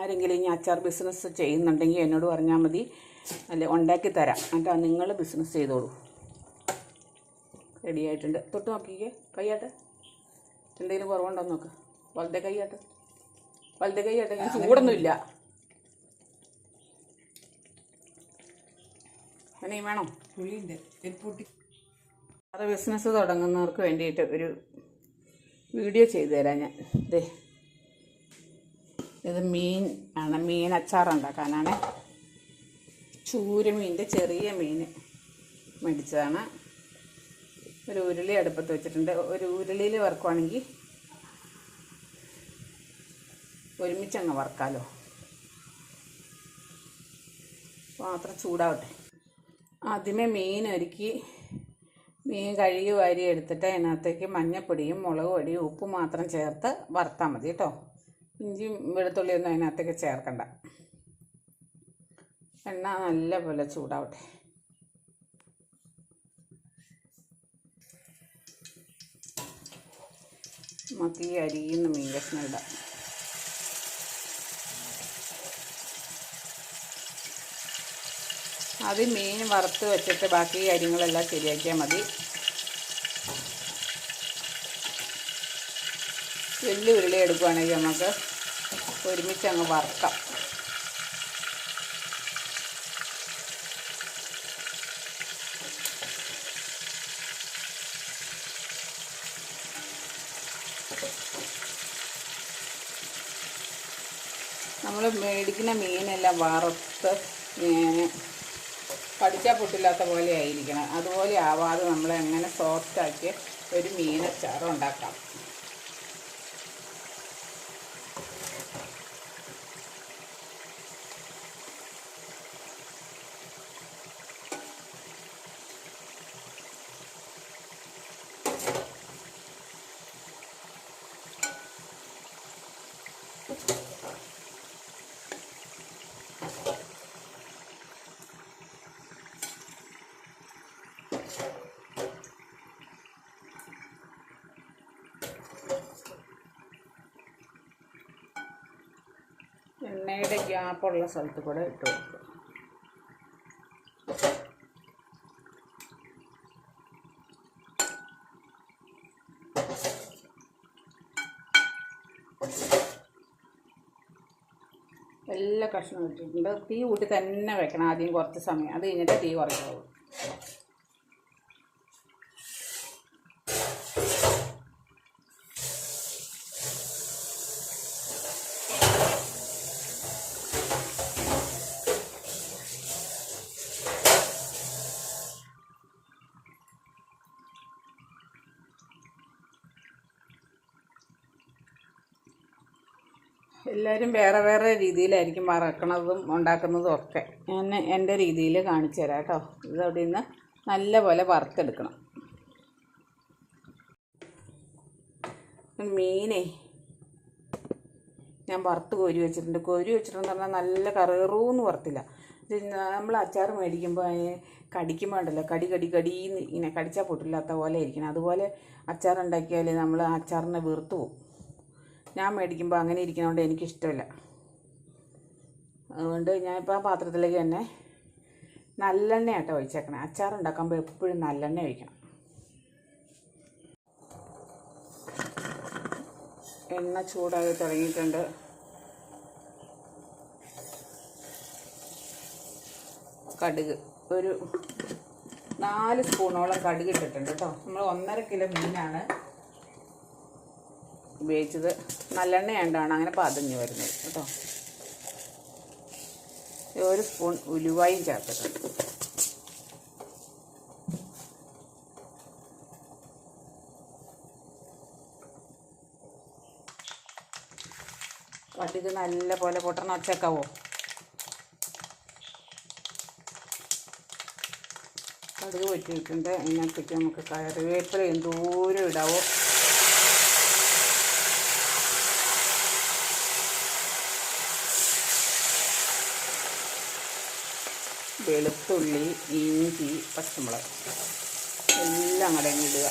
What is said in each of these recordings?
ആരെങ്കിലും ഇനി അച്ചാർ ബിസിനസ് ചെയ്യുന്നുണ്ടെങ്കിൽ എന്നോട് പറഞ്ഞാൽ മതി. അല്ലെ ഉണ്ടാക്കി തരാം. എന്നിട്ട് നിങ്ങൾ ബിസിനസ് ചെയ്തോളൂ. റെഡി ആയിട്ടുണ്ട്. തൊട്ട് നോക്കിക്കേ. കൈയാട്ടെ എന്തെങ്കിലും കുറവുണ്ടോ നോക്ക്. വലത്തെ കൈയാട്ടെ വലത്തെ കൈയാട്ടെ ഞാൻ ചൂടൊന്നുമില്ല. അങ്ങനെ വേണോ? വേറെ ബിസിനസ് തുടങ്ങുന്നവർക്ക് വേണ്ടിയിട്ട് ഒരു വീഡിയോ ചെയ്തു തരാം ഞാൻ. ദേ. ഇത് മീൻ ആണ് മീൻ അച്ചാർ ഉണ്ടാക്കാനാണ്. ചൂരമീന്റെ ചെറിയ മീൻ മേടിച്ചതാണ്. ഒരു ഉരുളി അടുപ്പത്ത് വെച്ചിട്ടുണ്ട്. ഒരു ഉരുളിയിൽ വറുക്കുവാണെങ്കിൽ ഒരുമിച്ചങ്ങ് വറുക്കാലോ. പാത്രം ചൂടാവട്ടെ. ആദ്യമേ മീൻ ഒരുക്കി മീൻ കഴുകി വാരി എടുത്തിട്ട് അതിനകത്തേക്ക് മഞ്ഞപ്പൊടിയും മുളക് പൊടിയും ഉപ്പ് മാത്രം ചേർത്ത് വറുത്താൽ മതി കേട്ടോ. ഇഞ്ചിയും വെളുത്തുള്ളിയൊന്നും അതിനകത്തേക്ക് ചേർക്കണ്ട. എണ്ണ നല്ല പോലെ ചൂടാവട്ടെ. നമുക്ക് ഈ മീൻ കഷ്ണം ഇടാം. അത് മീൻ വറുത്ത് വെച്ചിട്ട് ബാക്കി കാര്യങ്ങളെല്ലാം ശരിയാക്കിയാൽ മതി. വലിയ ഉരുളി എടുക്കുകയാണെങ്കിൽ നമുക്ക് ഒരുമിച്ച് അങ്ങ് വറുക്കാം. നമ്മൾ മേടിക്കുന്ന മീനെല്ലാം വറുത്ത് പഠിച്ചാൽ പൊട്ടില്ലാത്ത പോലെ ആയിരിക്കണം. അതുപോലെ ആവാതെ നമ്മൾ എങ്ങനെ സോഫ്റ്റാക്കി ഒരു മീനച്ചാറ് എണ്ണയുടെ ഗ്യാപ്പുള്ള സ്ഥലത്ത് കൂടെ ഇട്ട് കൊടുക്കും എല്ലാ കഷ്ണം ഇട്ടിട്ടുണ്ട്. തീ കൂട്ടി തന്നെ വെക്കണം ആദ്യം കുറച്ച് സമയം. അത് കഴിഞ്ഞിട്ട് തീ കുറയ്ക്കാവൂ എല്ലാവരും വേറെ വേറെ രീതിയിലായിരിക്കും വറക്കണതും ഉണ്ടാക്കുന്നതും ഒക്കെ. ഞാൻ എന്റെ രീതിയിൽ കാണിച്ചു തരാം കേട്ടോ. ഇതവിടെ നിന്ന് നല്ല പോലെ വറുത്തെടുക്കണം. മീനേ. ഞാൻ വറുത്ത് കോരി വെച്ചിട്ടുണ്ട്. കോരി വെച്ചിട്ടുണ്ടെന്ന് പറഞ്ഞാൽ നല്ല കറൂന്ന് വറുത്തില്ല. നമ്മൾ അച്ചാർ മേടിക്കുമ്പോൾ കടിക്കുമ്പോൾ ഉണ്ടല്ലോ കടി കടി കടി ഇങ്ങനെ കടിച്ചാൽ പൊട്ടില്ലാത്ത പോലെ ഇരിക്കണം. അതുപോലെ അച്ചാർ ഉണ്ടാക്കിയാൽ നമ്മൾ അച്ചാറിനെ വെറുത്ത് പോകും. ഞാൻ മേടിക്കുമ്പോൾ അങ്ങനെ ഇരിക്കുന്നതുകൊണ്ട് എനിക്കിഷ്ടമില്ല അതുകൊണ്ട് ഞാനിപ്പോൾ ആ പാത്രത്തിലേക്ക് തന്നെ നല്ലെണ്ണ ആട്ടോ ഒഴിച്ചേക്കണേ. അച്ചാർ ഉണ്ടാക്കുമ്പോൾ എപ്പോഴും നല്ലെണ്ണ ഒഴിക്കണം. എണ്ണ ചൂടായി തുടങ്ങിയിട്ടുണ്ട്. കടുക്. ഒരു നാല് സ്പൂണോളം കടുക് ഇട്ടിട്ടുണ്ട് കേട്ടോ. നമ്മൾ ഒന്നര കിലോ മീനാണ് ഉപയോഗിച്ചത് നല്ലെണ്ണ ആണ്ടാണ് അങ്ങനെ പതഞ്ഞ് വരുന്നത് കേട്ടോ. ഒരു സ്പൂൺ ഉലുവായും ചേർത്തിട്ടുണ്ട്. കടുക് നല്ല പോലെ പൊട്ടണം ഒച്ചക്കാവോ കടുക് പൊറ്റിയിട്ടുണ്ട് അതിനകത്തേക്ക് നമുക്ക് കറിവേപ്പില എന്തോരം ഇടാവോ? വെളുത്തുള്ളി ഇഞ്ചി പച്ചമുളക്. എല്ലാം കൂടെ അങ്ങ് ഇടുക.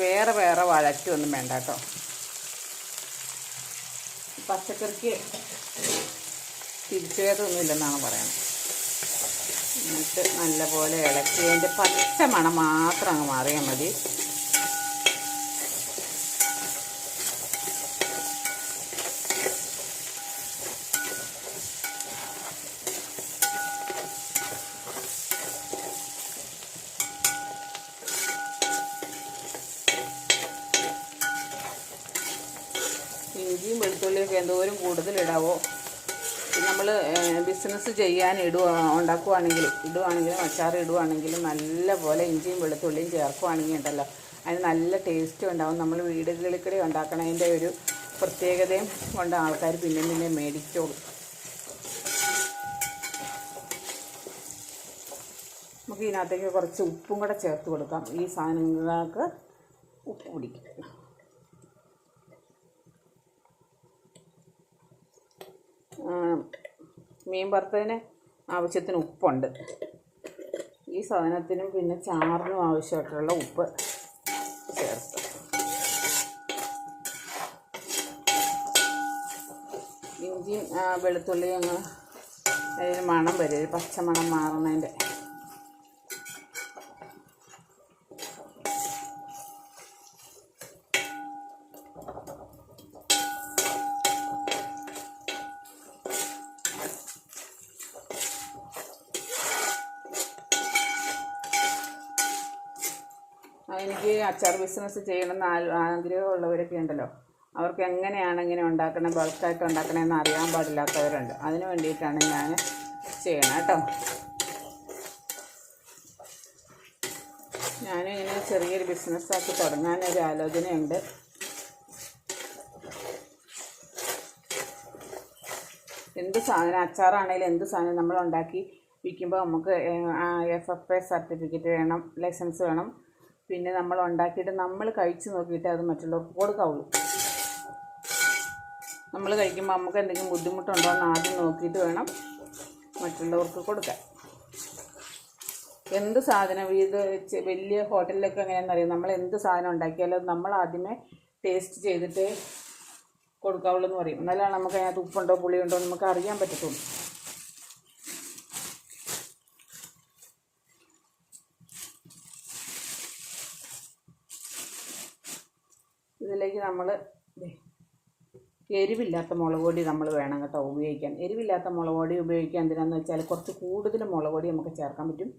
വേറെ വേറെ വഴറ്റൊന്നും വേണ്ട കേട്ടോ. പച്ചക്കറിക്ക് തിരിച്ചേതൊന്നുമില്ലെന്നാണ് പറയുന്നത് എന്നിട്ട് നല്ലപോലെ ഇളക്കി അതിന്റെ പച്ച മണം മാത്രം അങ്ങ് മാറിയാൽ മതി ഇഞ്ചിയും വെളുത്തുള്ളിയൊക്കെ എന്തോരം കൂടുതലിടാവോ നമ്മൾ ബിസിനസ് ചെയ്യാൻ ഇടുക ഉണ്ടാക്കുവാണെങ്കിൽ ഇടുവാണെങ്കിലും അച്ചാർ ഇടുവാണെങ്കിലും നല്ലപോലെ ഇഞ്ചിയും വെളുത്തുള്ളിയും ചേർക്കുവാണെങ്കിൽ ഉണ്ടല്ലോ. അതിന് നല്ല ടേസ്റ്റും ഉണ്ടാവും. നമ്മൾ വീടുകളിൽ കൂടെ ഉണ്ടാക്കണതിന്റെ ഒരു പ്രത്യേകതയും കൊണ്ട് ആൾക്കാർ പിന്നെ പിന്നെ മേടിച്ചോളും. നമുക്ക് ഇതിനകത്തേക്ക് കുറച്ച് ഉപ്പും കൂടെ ചേർത്ത് കൊടുക്കാം. ഈ സാധനങ്ങൾക്ക് ഉപ്പ് പിടിക്കും. മീൻ വറുത്തതിന് ആവശ്യത്തിന് ഉപ്പുണ്ട്. ഈ സാധനത്തിനും പിന്നെ ചാറിനും ആവശ്യമായിട്ടുള്ള ഉപ്പ് ചേർത്ത്. ഇഞ്ചിയും വെളുത്തുള്ളിയും അതിന് മണം വരും. പച്ചമണം പച്ച മാറുന്നതിന്റെ എനിക്ക് അച്ചാർ ബിസിനസ് ചെയ്യണം എന്ന് ആഗ്രഹമുള്ളവരൊക്കെ ഉണ്ടല്ലോ. അവർക്ക് എങ്ങനെയാണ് ഇങ്ങനെ ഉണ്ടാക്കണം ബൾക്കായിട്ട് ഉണ്ടാക്കണമെന്ന് അറിയാൻ പാടില്ലാത്തവരുണ്ട്. അതിന് വേണ്ടിയിട്ടാണ് ഞാൻ ചെയ്യണം കേട്ടോ. ഞാനും ഇങ്ങനെ ചെറിയൊരു ബിസിനസ്സാക്കി തുടങ്ങാനൊരു ആലോചനയുണ്ട്. എന്ത് സാധനം അച്ചാറാണെങ്കിലും എന്ത് സാധനം നമ്മൾ ഉണ്ടാക്കി വിൽക്കുമ്പോൾ നമുക്ക് എഫ് എഫ് എ സർട്ടിഫിക്കറ്റ് വേണം ലൈസൻസ് വേണം. പിന്നെ നമ്മൾ ഉണ്ടാക്കിയിട്ട് നമ്മൾ കഴിച്ച് നോക്കിയിട്ട് അത് മറ്റുള്ളവർക്ക് കൊടുക്കാവുള്ളൂ. നമ്മൾ കഴിക്കുമ്പോൾ നമുക്ക് എന്തെങ്കിലും ബുദ്ധിമുട്ടുണ്ടോ എന്ന് ആദ്യം നോക്കിയിട്ട് വേണം മറ്റുള്ളവർക്ക് കൊടുക്കാൻ. എന്ത് സാധനം ഇത് വലിയ ഹോട്ടലിലൊക്കെ എങ്ങനെയാണെന്ന് അറിയാം? നമ്മൾ എന്ത് സാധനം ഉണ്ടാക്കിയാലും നമ്മൾ ആദ്യമേ ടേസ്റ്റ് ചെയ്തിട്ട് കൊടുക്കാവുള്ളൂ എന്ന് പറയും. എന്നാലാണ് നമുക്ക് അതിനകത്ത് ഉപ്പുണ്ടോ പുളിയുണ്ടോ നമുക്ക് അറിയാൻ പറ്റത്തുള്ളൂ. ഇതിലേക്ക് നമ്മൾ എരിവില്ലാത്ത മുളക് പൊടി നമ്മൾ വേണം കേട്ടോ ഉപയോഗിക്കാൻ. എരിവില്ലാത്ത മുളക് പൊടി ഉപയോഗിക്കാൻ എന്തിനാന്ന് വെച്ചാൽ കുറച്ച് കൂടുതൽ മുളക് പൊടി നമുക്ക് ചേർക്കാൻ പറ്റും.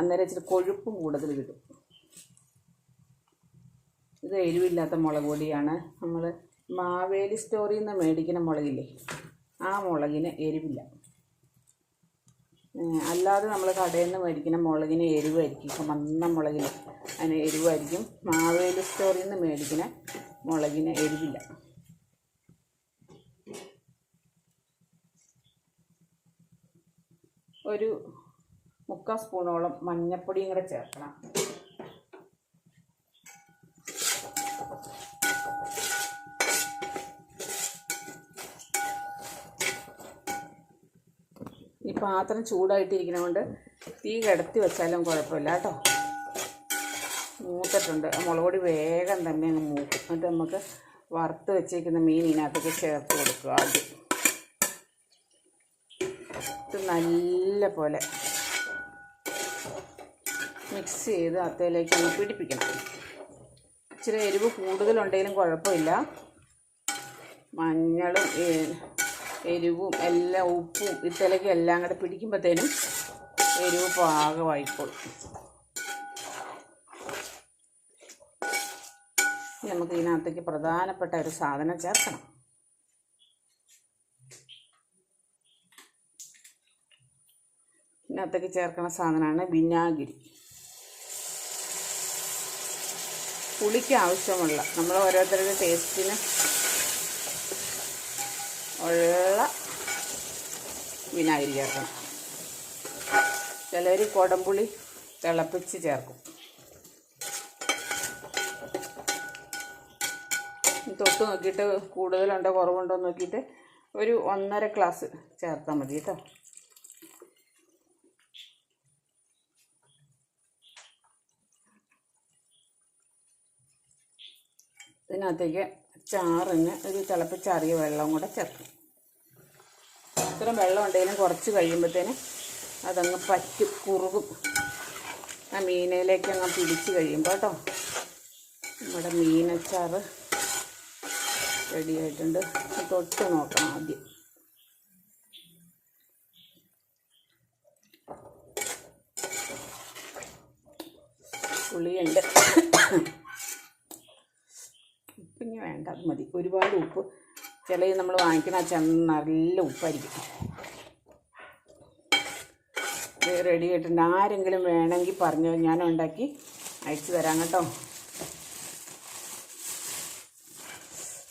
അന്നേരം ഇച്ചിരി കൊഴുപ്പും കൂടുതൽ കിട്ടും. ഇത് എരിവില്ലാത്ത മുളക് പൊടിയാണ്. നമ്മൾ മാവേലി സ്റ്റോറിൽ നിന്ന് മേടിക്കുന്ന മുളകില്ലേ ആ മുളകിന് എരിവില്ല. അല്ലാതെ നമ്മൾ കടയിൽ നിന്ന് മേടിക്കുന്ന മുളകിന് എരിവായിരിക്കും. ഇപ്പം മന്ന മുളകിന് അതിന് എരിവായിരിക്കും. മാവേലി സ്റ്റോറിൽ നിന്ന് മേടിക്കുന്ന മുളകിന് എരിവില്ല. ഒരു മുക്കാൽ സ്പൂണോളം മഞ്ഞൾപ്പൊടിയും കൂടെ ചേർക്കണം ഈ പാത്രം ചൂടായിട്ടിരിക്കണോണ്ട് തീ കിടത്തി വെച്ചാലും കുഴപ്പമില്ല കേട്ടോ. മൂത്തിട്ടുണ്ട്. മുളക് പൊടി വേഗം തന്നെ അങ്ങ് മൂക്കും. എന്നിട്ട് നമുക്ക് വറുത്ത് വെച്ചേക്കുന്ന മീൻ ഇതിനകത്തേക്ക് ചേർത്ത് കൊടുക്കുക ആദ്യം. ഇത് നല്ല പോലെ മിക്സ് ചെയ്ത് അത്തയിലേക്ക് പിടിപ്പിക്കണം. ഇച്ചിരി എരിവ് കൂടുതലുണ്ടെങ്കിലും കുഴപ്പമില്ല. മഞ്ഞളും എരിവും എല്ലാം ഉപ്പും ഇത്തലയ്ക്കും എല്ലാം കൂടെ പിടിക്കുമ്പോഴത്തേനും എരിവ് പാകമായിക്കോളും. നമുക്ക് ഇതിനകത്തേക്ക് പ്രധാനപ്പെട്ട ഒരു സാധനം ചേർക്കണം. ഇതിനകത്തേക്ക് ചേർക്കുന്ന സാധനമാണ് വിനാഗിരി. പുളിക്ക് ആവശ്യമുള്ള നമ്മൾ ഓരോരുത്തരുടെ ടേസ്റ്റിന് ഉള്ള വിനാഗിരി ചേർക്കണം. ചിലർ കുടംപുളി തിളപ്പിച്ച് ചേർക്കും. തൊട്ട് നോക്കിയിട്ട് കൂടുതലുണ്ടോ കുറവുണ്ടോ നോക്കിയിട്ട് ഒരു ഒന്നര ഗ്ലാസ് ചേർത്താൽ മതി കേട്ടോ. ഇതിനകത്തേക്ക് ചാറിന് ഒരു തിളപ്പിച്ചാറിയ വെള്ളം കൂടെ ചേർക്കും. ഇത്രയും വെള്ളം ഉണ്ടെങ്കിലും കുറച്ച് കഴിയുമ്പോഴത്തേന് അതങ്ങ് പറ്റി കുറുകും. ആ മീനയിലേക്ക് അങ്ങ് പിടിച്ച് കഴിയുമ്പോൾ കേട്ടോ. നമ്മുടെ മീനച്ചാറ് റെഡി ആയിട്ടുണ്ട് തൊട്ട് നോക്കണം ആദ്യം. പുളിയുണ്ട്. ഉപ്പിനി വേണ്ട മതി. ഒരുപാട് ഉപ്പ് ചില നമ്മൾ വാങ്ങിക്കുന്ന ചെന്ന നല്ല ഉപ്പായിരിക്കും. റെഡി ആയിട്ടുണ്ട്. ആരെങ്കിലും വേണമെങ്കിൽ പറഞ്ഞു. ഞാൻ ഉണ്ടാക്കി അയച്ചു തരാം കേട്ടോ.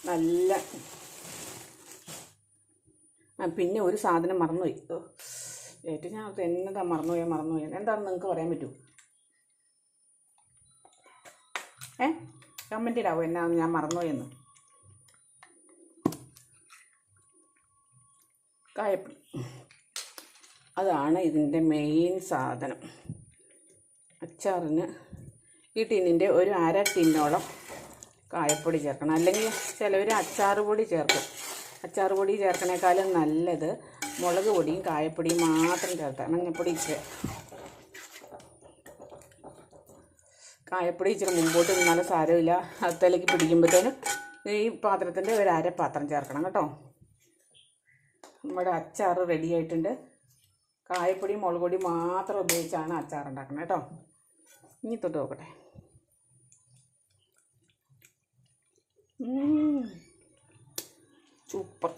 നല്ല ആ പിന്നെ ഒരു സാധനം മറന്നുപോയി. ഏറ്റവും ഞാൻ എന്നതാ മറന്നുപോയാൽ മറന്നുപോയി? എന്താണെന്ന് നിങ്ങൾക്ക് പറയാൻ പറ്റുമോ ഏ? കമന്റ് ഇടാവോ? എന്നാ ഞാൻ മറന്നുപോയെന്ന്. കായപ്പൊടി അതാണ് ഇതിന്റെ മെയിൻ സാധനം. അച്ചാറിന് ഈ ടിന്നിന്റെ ഒരു അര ടിന്നോളം കായപ്പൊടി ചേർക്കണം. അല്ലെങ്കിൽ ചിലവർ അച്ചാറ് പൊടി ചേർക്കും. അച്ചാറ് പൊടി ചേർക്കണേക്കാളും നല്ലത് മുളക് പൊടിയും കായപ്പൊടിയും മാത്രം ചേർത്താൽ മഞ്ഞപ്പൊടി ഇച്ചിരി. കായപ്പൊടി ഇച്ചിരി മുമ്പോട്ട് നിന്നാലും സാരമില്ല. അത്തേലേക്ക് പിടിക്കുമ്പോഴത്തേനും ഈ പാത്രത്തിന്റെ ഒരു അര പാത്രം ചേർക്കണം കേട്ടോ. നമ്മുടെ അച്ചാർ റെഡി ആയിട്ടുണ്ട്. കായപ്പൊടി മുളക് പൊടി മാത്രം ഉപയോഗിച്ചാണ് അച്ചാർ ഉണ്ടാക്കുന്നത് കേട്ടോ. ഇനി തൊട്ട് നോക്കട്ടെ. സൂപ്പർ.